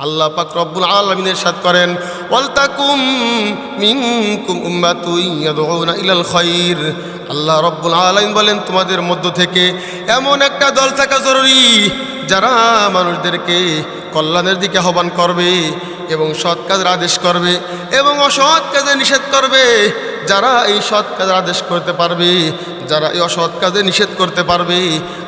আল্লাহ পাক রব্বুল আলামিনের সাথ করেন ইলাল আল্লাহ রব্বুল আলামিন বলেন, তোমাদের মধ্য থেকে এমন একটা দল থাকা জরুরি যারা মানুষদেরকে কল্যাণের দিকে আহ্বান করবে এবং সৎ কাজের আদেশ করবে এবং অসৎ কাজে নিষেধ করবে। যারা এই সৎ কাজের আদেশ করতে পারবে, যারা এই অসৎ কাজে নিষেধ করতে পারবে,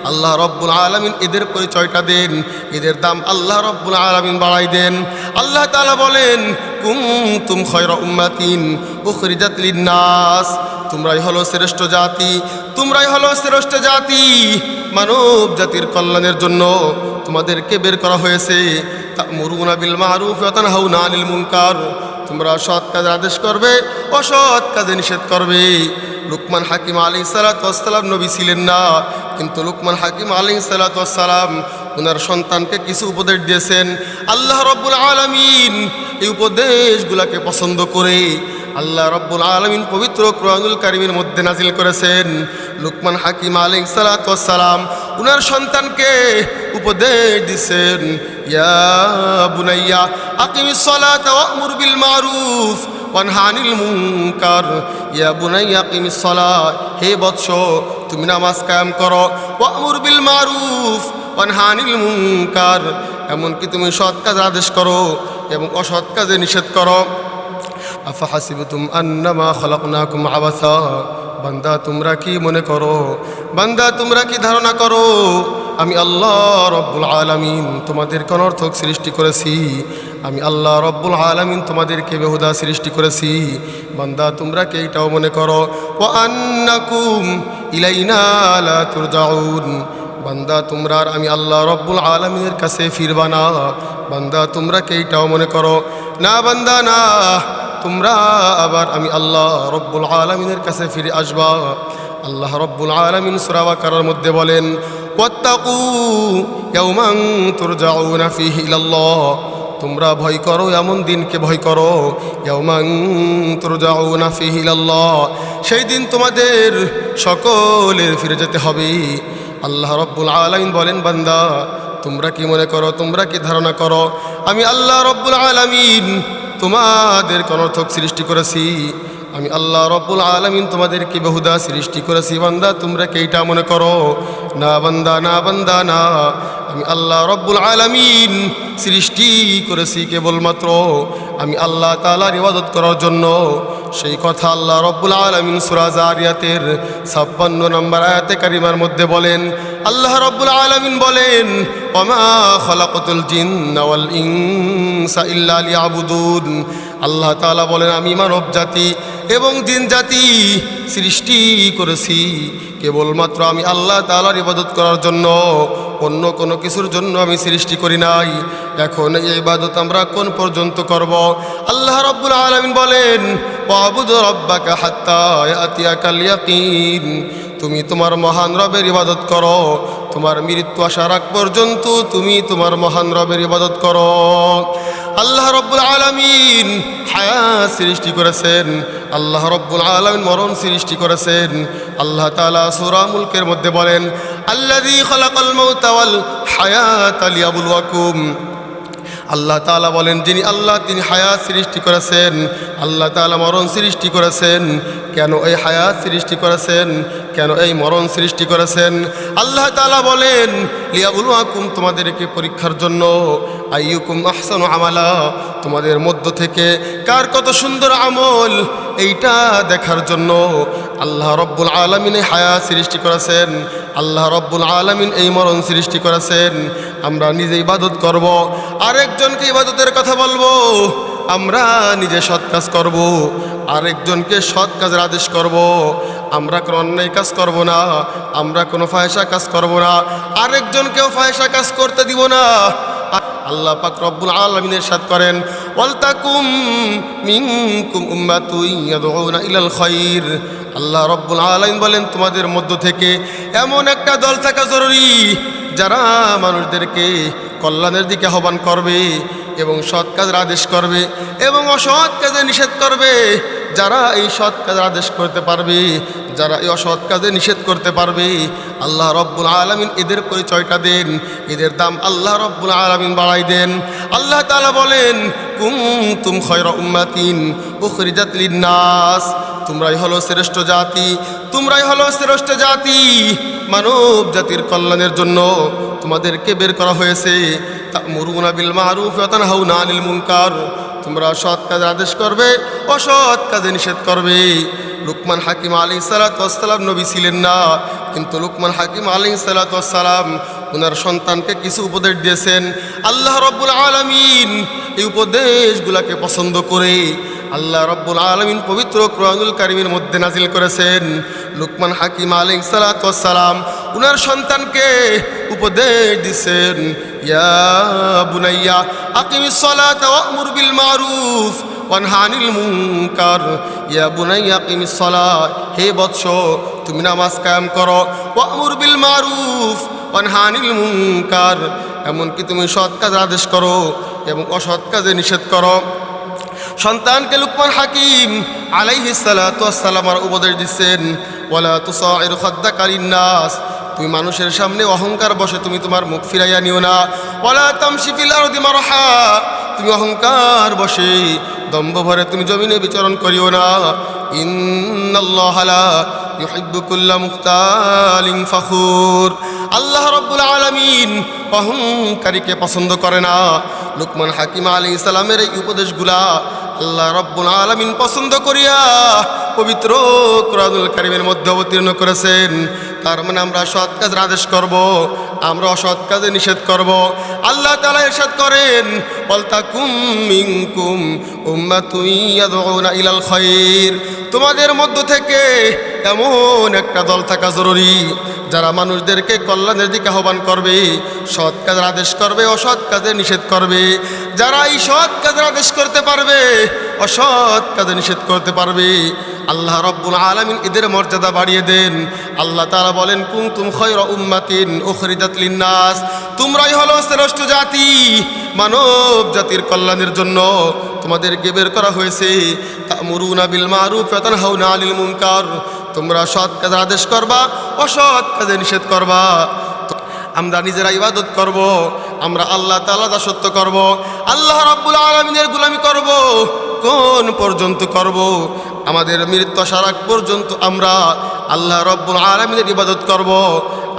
আল্লাহ রব্বুল আলমিন এদের পরিচয়টা দেন, এদের দাম আল্লাহ রব্বুল আলমিন বাড়াই দেন। আল্লাহ তালা বলেন কুম তুম খয়র উম্মাতিন উখরিজাত নাস তোমরাই হলো শ্রেষ্ঠ জাতি, তোমরাই হলো শ্রেষ্ঠ জাতি। মানব জাতির কল্যাণের জন্য তোমাদেরকে বের করা হয়েছে। তা মরুনা বিল মারুফ হাউনা আনিল মুনকার। তোমরা সৎ কাজের আদেশ করবে, অসৎ কাজে নিষেধ করবে। লুকমান হাকিম আলী সালাতাম নবী ছিলেন না, কিন্তু লুকমান হাকিম আলী সালাতাম ওনার সন্তানকে কিছু উপদেশ দিয়েছেন। আল্লাহ রব্বুল আলমিন এই উপদেশগুলাকে পছন্দ করে, আল্লাহ রব্বুল আলমিন পবিত্র কোরআনুল কারিমের মধ্যে নাজিল করেছেন। লুকমান হাকিম আলী সালাতাম উনার সন্তানকে উপদেশ দিচ্ছেন ইয়া বুনাইয়া আকিমিস সালাতা ওয়া'মুর মারুফ ওয়ানহানিল মুনকার, ইয়া বুনাইয়া আকিমিস সালাত, হে বৎস, তুমি নামাজ কায়েম করো ওয়া'মুর মারুফ ওয়ানহানিল মুনকার, এমনকি তুমি সৎ কাজ আদেশ করো এবং অসৎ কাজে নিষেধ করো। আফাহাসিবতুম আন্নামা খলাকনাকুম আবাসা বান্দা, তোমরা কি মনে করো? বান্দা, তোমরা কি ধারণা করো? আমি আল্লাহ রব্বুল আলামিন তোমাদের অনর্থক সৃষ্টি করেছি। আমি আল্লাহ রব্বুল আলামিন তোমাদেরকে বেহুদা সৃষ্টি করেছি। বান্দা, তোমরা কে এইটাও মনে করো? ও আন্নাকুম ইলাইনা বান্দা, তোমরা আমি আল্লাহ রব্বুল আলমিনের কাছে ফিরবা না। বান্দা, তোমরা কে এইটাও মনে করো? না বান্দা, না। তোমরা আবার আমি আল্লাহ রব্বুল আলমিনের কাছে ফিরে আসবা। আল্লাহ রব্বুল আলমিন সুরাবা কারার মধ্যে বলেন তোমরা ভয় করো, এমন দিনকে ভয় করো সেই দিন তোমাদের সকলের ফিরে যেতে হবে। আল্লাহ রব্বুল আলমিন বলেন, বান্দা, তোমরা কি মনে করো? তোমরা কি ধারণা করো? আমি আল্লাহ রব্বুল আলমিন তোমাদের অনর্থক সৃষ্টি করেছি। আমি আল্লাহ রব্বুল আলমিন তোমাদেরকে বহুদা সৃষ্টি করেছি। বান্দা, তোমরা কেইটা মনে করো? না বান্দা না বান্দা, না। আমি আল্লাহ রব্বুল আলমিন সৃষ্টি করেছি কেবলমাত্র। আমি আল্লাহ তালার ইবাদত করার জন্য। সেই কথা আল্লাহ রব্বুল আলমিন সুরাজ আরিয়াতের ছাপ্পান্ন নম্বর আয়াতে কারিমার মধ্যে বলেন, আল্লাহ রব্বুল আলমিন বলেন অমা ইল্লা আবুদুন আল্লাহ তাআলা বলেন, আমি মানব জাতি এবং জিন জাতি সৃষ্টি করেছি। কেবলমাত্র আমি আল্লাহ তাআলার ইবাদত করার জন্য, অন্য কোনো কিছুর জন্য আমি সৃষ্টি করি নাই। এখন এই ইবাদত আমরা কোন পর্যন্ত করব? আল্লাহ রব্বুল আলামিন বলেন, ওয়াবুদ রব্বাকা হাত্তা ইয়াতিয়াকাল ইয়াকিন। তুমি তোমার মহান রবের ইবাদত করো, তোমার মৃত্যু আসার আগ পর্যন্ত তুমি তোমার মহান রবের ইবাদত করো। আল্লাহ রব্বুল আলমিন হায়াত সৃষ্টি করেছেন, আল্লাহ রব্বুল আলমিন মরণ সৃষ্টি করেছেন। আল্লাহ তালা সুরা মুলকের মধ্যে বলেন আল্লাদি খলাকল মৌতাওয়াল হায়াত আলিয়াবুল ওয়াকুম আল্লাহ তালা বলেন, যিনি আল্লাহ, তিনি হায়াত সৃষ্টি করেছেন। আল্লাহ তালা মরণ সৃষ্টি করেছেন। কেন এই হায়াত সৃষ্টি করেছেন? কেন এই মরণ সৃষ্টি করেছেন? আল্লাহ তালা বলেন লিয়াবুল আকুম তোমাদেরকে পরীক্ষার জন্য। আইয়ুকুম আহসানু আমালা, তোমাদের মধ্য থেকে কার কত সুন্দর আমল, এইটা দেখার জন্য আল্লাহ রব্বুল আলমিন হায়া সৃষ্টি করেছেন, আল্লাহ রব্বুল আলমিন এই মরণ সৃষ্টি করেছেন। আমরা নিজে ইবাদত করব, আরেকজনকে ইবাদতের কথা বলব। আমরা নিজে সৎ কাজ করব, আরেকজনকে সৎ কাজের আদেশ করব। আমরা কোনো অন্যায় কাজ করব না, আমরা কোনো ফায়সা কাজ করব না, আরেকজনকেও ফায়সা কাজ করতে দিব না। আল্লাহ পাক রব্বুল আলমিনের সাথ করেন ইলাল আল্লাহ রব্বুল আলামিন বলেন, তোমাদের মধ্য থেকে এমন একটা দল থাকা জরুরি, যারা মানুষদেরকে কল্যাণের দিকে আহ্বান করবে। এবং সৎ কাজের আদেশ করবে এবং অসৎ কাজে নিষেধ করবে। যারা এই সৎ কাজের আদেশ করতে পারবে, যারা এই অসৎ কাজে নিষেধ করতে পারবে, আল্লাহ রব্বুল আলমিন এদের পরিচয়টা দেন, এদের দাম আল্লাহ রব্বুল আলমিন বাড়াই দেন। আল্লাহ তাআলা বলেন, কুনতুম খায়রা উম্মাতিন উখরিজাত লিন-নাস। তোমরাই হলো শ্রেষ্ঠ জাতি, তোমরাই হলো শ্রেষ্ঠ জাতি। মানব জাতির কল্যাণের জন্য তোমাদেরকে বের করা হয়েছে। তা'মুরুনা বিল মারুফ ওয়া তানহাউনা আনিল তোমরা সৎ কাজে আদেশ করবে, অসৎ কাজে নিষেধ করবে। লুকমান হাকিম আলী সালাতাম নবী ছিলেন না, কিন্তু লুকমান হাকিম আলী সালাতাম ওনার সন্তানকে কিছু উপদেশ দিয়েছেন। আল্লাহ রব্বুল আলমিন এই উপদেশগুলাকে পছন্দ করে আল্লাহ রব্বুল আলমিন পবিত্র কোরআনুল কারিমের মধ্যে নাজিল করেছেন। লুকমান হাকিম আলী সালাতাম উনার সন্তানকে উপদেশ দিছেন, ইয়া বুনাইয়া, আকিমিস সালাতা ওয়া'মুর বিল মারুফ ওয়ানহানিল মুনকার। ইয়া বুনাইয়া, আকিমিস সালাত, হে বৎস, তুমি নামাজ কায়েম করো। ওয়া'মুর বিল মারুফ ওয়ানহানিল মুনকার। এমনকি তুমি সৎ কাজ আদেশ করো এবং অসৎ কাজে নিষেধ করো। সন্তানকে লুকমান হাকিম আলাইহিস আলাইহি সালাম আর উপদেশ দিচ্ছেন, ওয়ালা তুসাইর খাদ্দাকারিন নাস তুমি মানুষের সামনে অহংকার বসে, তুমি তোমার মুখ ফিরাইয়া নিও না। ওয়ালা তামশিফিল আরদি মারহা। তুমি অহংকার বসে, দম্ভ ভরে তুমি জমিনে বিচরণ করিও না। ইন্নাল্লাহ লা ইউহিব্বু কুল্লা মুখতালিন ফখুর। আল্লাহ রাব্বুল আলামিন অহংকারীকে পছন্দ করে না। লুকমান হাকিম আলী ইসলামের এই উপদেশগুলা আল্লাহ রব্বুল আলমিন পছন্দ করিয়া পবিত্র কোরআনুল কারিমের মধ্যে অবতীর্ণ করেছেন। তার মানে আমরা সৎ কাজের আদেশ করব, আমরা অসৎ কাজে নিষেধ করব। আল্লাহ তালা এরশাদ করেন বলতা কুম মিং কুম উম্মা তুই ইলাল খায়র তোমাদের মধ্য থেকে এমন একটা দল থাকা জরুরি, যারা মানুষদেরকে কল্যাণের দিকে আহ্বান করবে, সৎ কাজের আদেশ করবে, অসৎ কাজে নিষেধ করবে। যারা এই সৎ কাজের আদেশ করতে পারবে, অসৎ কাজে নিষেধ করতে পারবে। আল্লাহ রব্বুল আলমিন এদের মর্যাদা বাড়িয়ে দেন। আল্লাহ তারা বলেন কুমতুম খয়রা উম্মাতিন উখরিজাত লিন্নাস। তোমরাই হলো শ্রেষ্ঠ জাতি, মানব জাতির কল্যাণের জন্য। তোমাদেরকে বের করা হয়েছে। তা'মুরুনা বিল মারুফ ওয়া তানহাউনা আনিল মুনকার। তোমরা সৎ কাজের আদেশ করবা, অসৎ কাজে নিষেধ করবা। আমরা নিজেরা ইবাদত করব, আমরা আল্লাহ তাআলা দাসত্ব করব, আল্লাহ রাব্বুল আলামিনের গুলামি করব, কোন পর্যন্ত করব? আমাদের মৃত্যু সারাক পর্যন্ত আমরা আল্লাহ রব্বুল আলমিনের ইবাদত করব,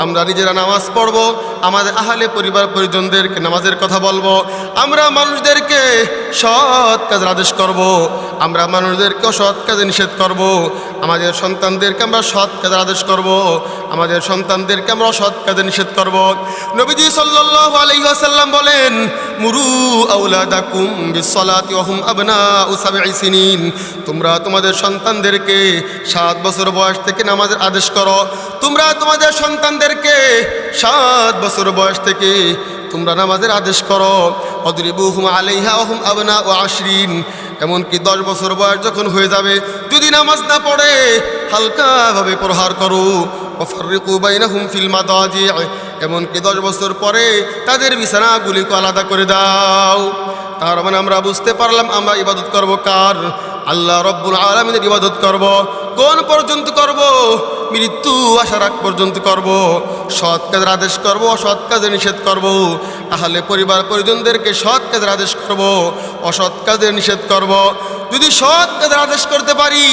আমরা নিজেরা নামাজ পড়ব আমাদের আহলে পরিবার পরিজনদেরকে নামাজের কথা বলব। আমরা মানুষদেরকে সৎ কাজের আদেশ করব। আমরা মানুষদেরকে সৎ কাজে নিষেধ করব। আমাদের সন্তানদেরকে আমরা সৎ কাজের আদেশ করব। আমাদের সন্তানদেরকে আমরা সৎ কাজে নিষেধ করব। নবীজি সাল্লাল্লাহু আলাইহি ওয়াসাল্লাম বলেন, মুরু আউলাদাকুম বিসসালাতি ওয়া হুম আবনাউ সাবঈ সিনিন। তোমরা তোমাদের সন্তানদেরকে সাত বছর বয়স থেকে নামাজের আদেশ করো। তোমরা তোমাদের সন্তানদেরকে সাত বছর বয়স থেকে তোমরা নামাজের আদেশ করো। অদরিবুহুম আলাইহা ওহুম আবনা ও আশরিন। এমনকি দশ বছর বয়স যখন হয়ে যাবে, যদি নামাজ না পড়ে, হালকাভাবে প্রহার করো। ওফারিকু বাইনাহুম ফিল মাদাজি। এমনকি দশ বছর পরে তাদের বিছানাগুলিকে আলাদা করে দাও। তার মানে আমরা বুঝতে পারলাম আমরা ইবাদত করব কার? আল্লাহ রব্বুল আলমিনের ইবাদত করব। কোন পর্যন্ত করব, মৃত্যু আসার আগ পর্যন্ত করব, সৎ কাজের আদেশ করব, অসৎ কাজে নিষেধ করব, তাহলে পরিবার পরিজনদেরকে সৎ কাজের আদেশ করব, অসৎ কাজে নিষেধ করব। যদি সৎ কাজের আদেশ করতে পারি,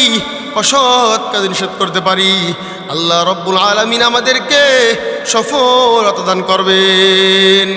অসৎ কাজে নিষেধ করতে পারি, আল্লাহ রব্বুল আলমিন আমাদেরকে সফলতা দান করবেন।